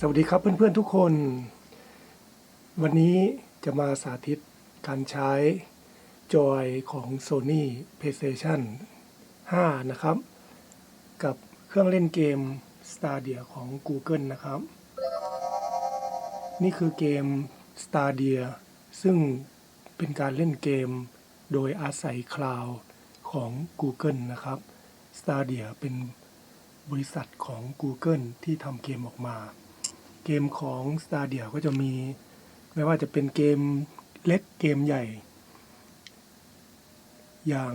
สวัสดีครับเพื่อนๆทุกคน วันนี้จะมาสาธิตการใช้จอยของ Sony PlayStation 5 นะครับ กับเครื่องเล่นเกม Stadia ของ Google นะครับ นี่คือเกม Stadia ซึ่งเป็นการเล่นเกมโดยอาศัยคลาวของ Google นะครับ Stadia เป็นบริษัทของ Google ที่ทำเกมออกมา เกมของ Stadia ก็จะมี ไม่ว่าจะเป็นเกมเล็กเกมใหญ่ อย่าง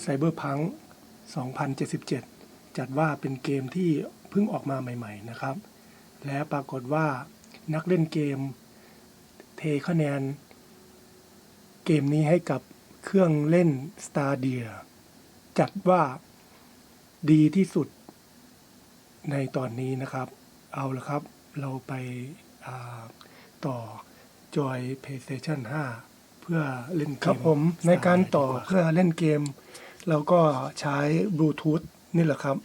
ไซเบอร์พัง2077 จัดว่าเป็นเกมที่เพิ่งออกมาใหม่ ๆ นะครับ และปรากฏว่านักเล่นเกม เทคะแนน เกมนี้ให้กับเครื่องเล่น Stadia จัดว่าดีที่สุดในตอนนี้นะครับ เอาละครับ เราไปอ่าต่อจอย PlayStation 5 เพื่อเล่นเกมครับผมในการต่อเพื่อเล่นเกม เราก็ใช้บลูทูธนี่แหละครับ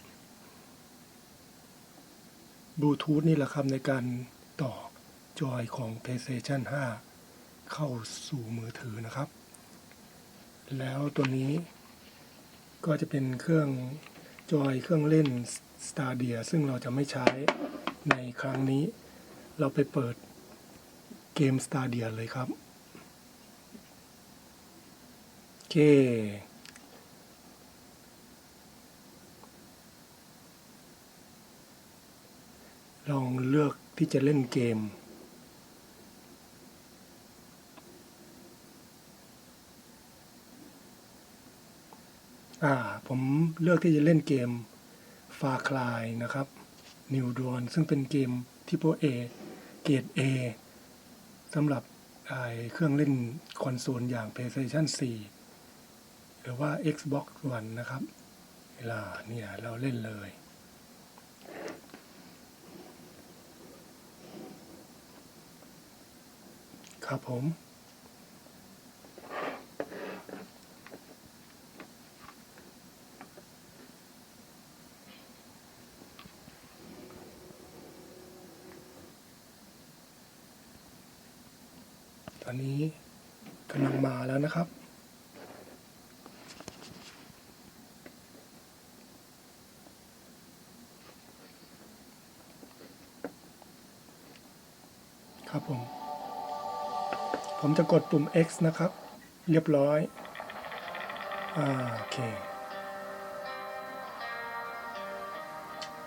บลูทูธนี่แหละครับในการต่อจอยของ PlayStation 5 เข้าสู่มือถือนะครับ แล้วตัวนี้ก็จะเป็นเครื่องจอยเครื่องเล่น Stadia ซึ่งเราจะไม่ใช้ ในครั้งนี้ เราไปเปิดเกม Stadia เลยครับ โอเค ลองเลือกที่จะเล่นเกมอ่าผมเลือกที่จะเล่นเกม Far Cry นะครับ New Dawn ซึ่งเป็นเกมที่โปรเอเกรด A สำหรับไอเครื่องเล่นคอนโซลอย่าง PlayStation 4 หรือว่า Xbox One นะครับ เวลาเนี่ยเราเล่นเลยครับผม อนนี้กำลังมาแล้วนะครับ ครับผม ผมจะกดปุ่ม X นะครับ เรียบร้อยอ่าโอเค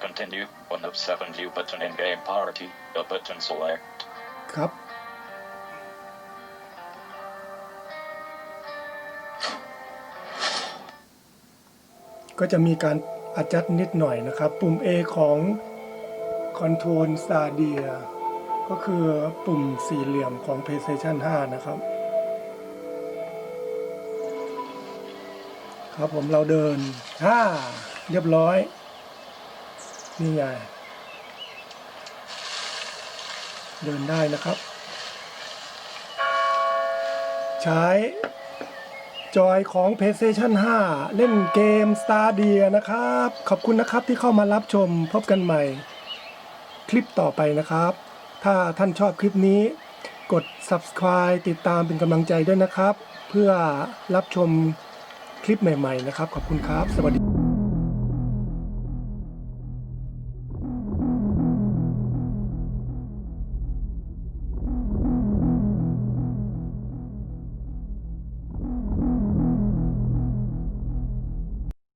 Continue. One of seven view button in game party. The button select. ครับ ก็จะมีการอัดจัดนิดหน่อยนะครับ ปุ่ม A ของ Control Stadia ก็คือปุ่มสี่เหลี่ยมของ PlayStation 5 นะครับ ครับผมเราเดินห้าเรียบร้อย นี่ไง เดินได้นะครับ ใช้ จอยของ PlayStation 5 เล่นเกม Stadia นะครับ ขอบคุณนะครับที่เข้ามารับชมพบกันใหม่ คลิปต่อไปนะครับ ถ้าท่านชอบคลิปนี้ กด subscribe ติดตามเป็นกำลังใจด้วยนะครับ เพื่อรับชมคลิปใหม่ ๆ นะครับ ขอบคุณครับ สวัสดี